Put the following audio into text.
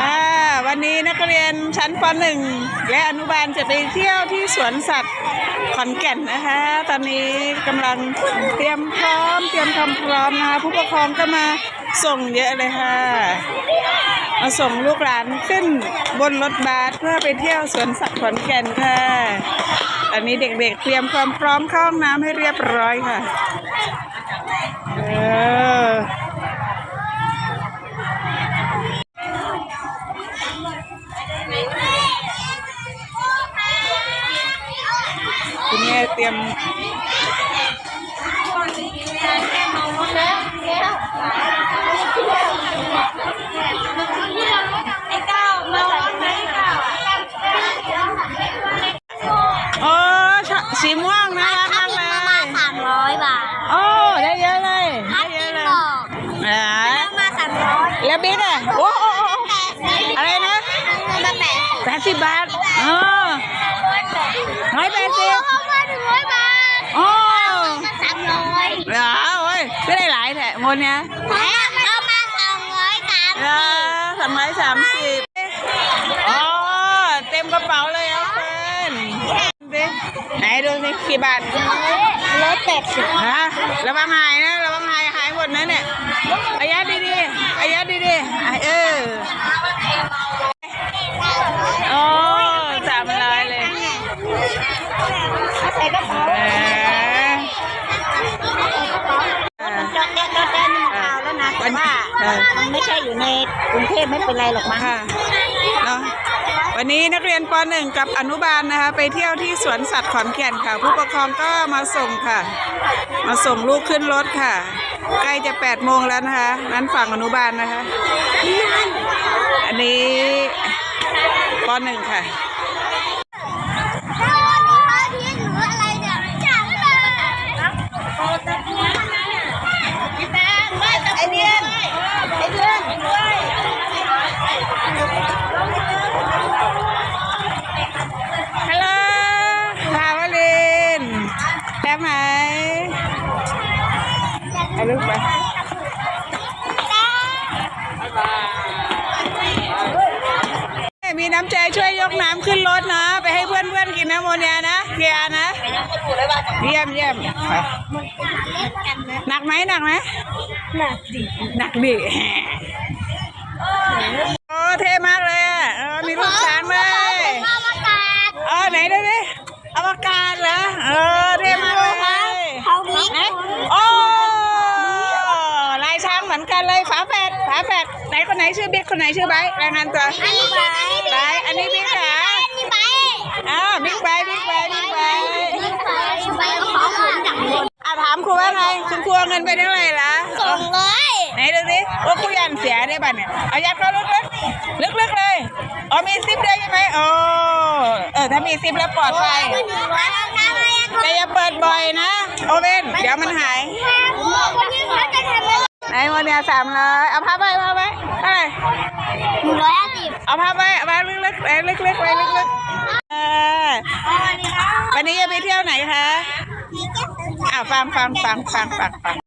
ค่ะวันนี้นักเรียนชั้นป .1 และอนุบาลจะไปเที่ยวที่สวนสัตว์ขอนแก่นนะคะ ตอนนี้กำลังเตรียมพร้อม เตรียมความพร้อมนะคะผู้ปกครองก็มาส่งเยอะเลยค่ะ มาส่งลูกหลานขึ้นบนรถบัสเพื่อไปเที่ยวสวนสัตว์ขอนแก่นค่ะตอนนี้เด็กๆเตรียมความพร้อมเข้าห้องน้ำให้เรียบร้อยค่ะ เออ คุณแม่ เตรียมไอ้เก้ามาร้องไหมเก้าโอ้ชะสีม่วงน่ารักมากเลยสามร้อยบาท โอ้ ได้เยอะเลยถ้าได้เยจริอะงเลยบอกอ่ามาสามร้อยแล้วบิ๊กอะโอ้โอ้โอ้อะไรนะมาแปดแปดสิบบาทอ๋อ ร้อยแปดสิบเขามาหนึ่งร้อยบาทโอ้มาสามร้อยเหรอโอ้ยก็ได้หลายแถะหมดเนี้ยเอามาสองร้อยสามเออสามร้อยสามสิบอ๋อเต็มกระเป๋าเลยเอาเพื่อนดิไหนดูสิกี่บาทร้อยแปดสิบฮะระวังหายนะระวังหายหายหมดนะเนี่ยอายัดดีๆอายัดดีๆอะเออโอ้สามร้อยเลย ใส่กระเป๋า เออเออ จอดแจ๊ดจอดแจ๊ดนี่มันเอาแล้ ว่ามันไม่ใช่อยู่ในกรุงเทพไม่เป็นไรหรอกมั้งค่ะเนาะวันนี้นักเรียนป .1 กับอนุบาลนะคะ ไปเที่ยวที่สวนสัตว์ขอนแก่นค่ะ ผู้ปกครองก็มาส่งค่ะ มาส่งลูกขึ้นรถค่ะ ใกล้จะ8โมงแล้วนะคะนั้นฝั่งอนุบาลนะคะ อันนี้ป .1 ค่ะ ไอเดียนไอเดียน ฮัลโหลพาวลินแป๊บไหมเอา ลูกไปมีน้ำใจช่วยยกน้ำขึ้นรถนะ ไปให้เพื่อนเพื่อนๆกินน้ำโมเนียนะเกียร์นะ เยี่ยมเยี่ยมไปหนักไหมหนักไหมหนักดิหนักดิโอ้เท่มากเลยอะเออมีลูกช้างเลย อวกาศ เออไหนดูดิอวกาศเหรอเออเท่มากเลย เขามี ไหนโอ้ลาย ช้างเหมือนกันเลยฝาแฝดฝาแฝดไหนคนไหนชื่อบิ๊กคนไหนชื่อไบร์ทรายงานตัวอันนี้ไปไบร์ทอันนี้บิ๊กเหรออันนี้ไปอ้าวบิ๊กไบร์ทบิ๊กไบร์ทบิ๊กไบร์ทนี่ไปไปก็ขอผลจากบนอะถามครูว่าไงคุณครูเอาเงินไปเท่าไหร่ละสองร้อยไหนดูสิว่าครูยันเสียได้บัตเนี่ยเอายัดเข้าลึกๆลึกๆเลยอ๋อมีซิปด้วยใช่ไหมโอ้เออถ้ามีซิปแล้วปลอดภัยหนึ่งร้อยทำอะไรแต่อย่าเปิดบ่อยนะ โอเว่นเดี๋ยวมันหาย วันนี้เขาจะทำอะไรไหนวันเนี้ยสามร้อยเอาพับไว้พับไว้เท่าไหร่หนึ่งร้อยห้าสิบเอาพับไว้เอาไว้ลึกๆไว้ลึกๆไว้ลึกๆเออวันนี้จะไปเที่ยวไหนคะอ่าฟังฟังฟังฟังฟังฟัง